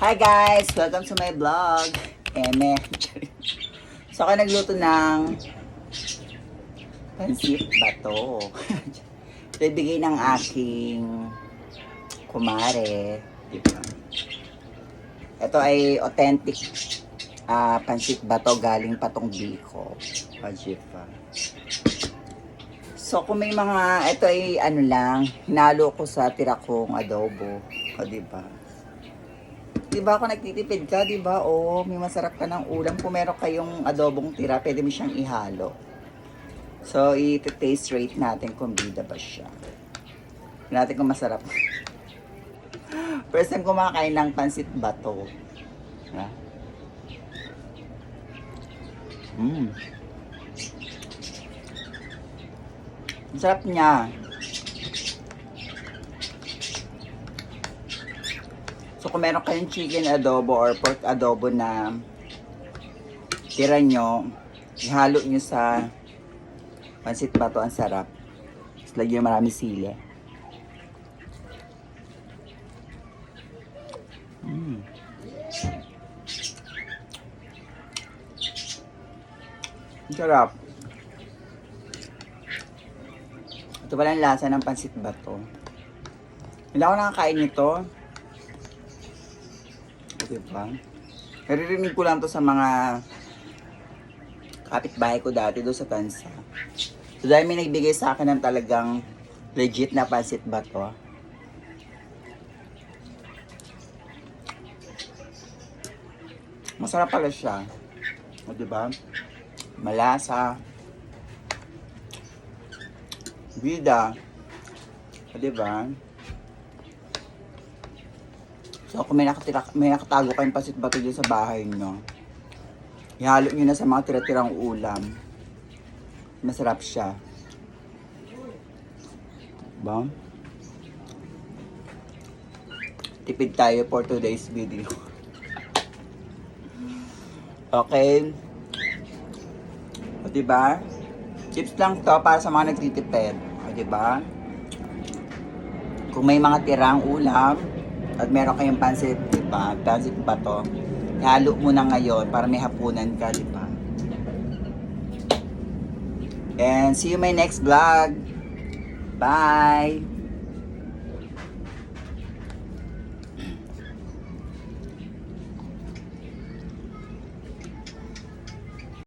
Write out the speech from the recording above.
Hi guys! Welcome to my vlog. Eme. so ako nagluto ng pansit bato. Ito ibigay ng aking kumare. Diba? Ito ay authentic ah pansit bato galing patong Biko. Pajifa. So kung may mga, ito ay ano lang, hinalo ko sa tira kong adobo. O diba? Di ba ako nagtitipid ka, di ba? O, may masarap ka ng ulam. Kung meron kayong adobong tira, pwede mo siyang ihalo. So, i-taste rate natin kung bida ba siya. Natin kung masarap. First time kumakain ng pansit bato. Ha? Mmm. Sarap niya. So kung meron kayong chicken adobo or pork adobo na tira nyo, ihalo nyo sa pansit bato, ang sarap. Tapos lagyan marami sili. Mm. Ang sarap. Ito pala ang lasa ng pansit bato. Hindi ako nakakain nito. Diba? Naririnig ko lang to sa mga kapitbahay ko dati doon sa Tansa. So dahil may nagbigay sa akin ng talagang legit na pansit bato. Masarap pala siya. O diba? Malasa. Bida. O diba? So kung may, nakatira, may nakatago kayong pasit bato dyan sa bahay nyo, ihalo nyo na sa mga tira-tirang ulam. Masarap siya. Diba? Tipid tayo for today's video. okay. O diba? Chips lang to para sa mga nagtitipid. O diba? Kung may mga tirang ulam, at meron kayong pansit, di ba? Pansit ba to? Ihalo mo na ngayon para may hapunan ka, di ba? And see you my next vlog. Bye!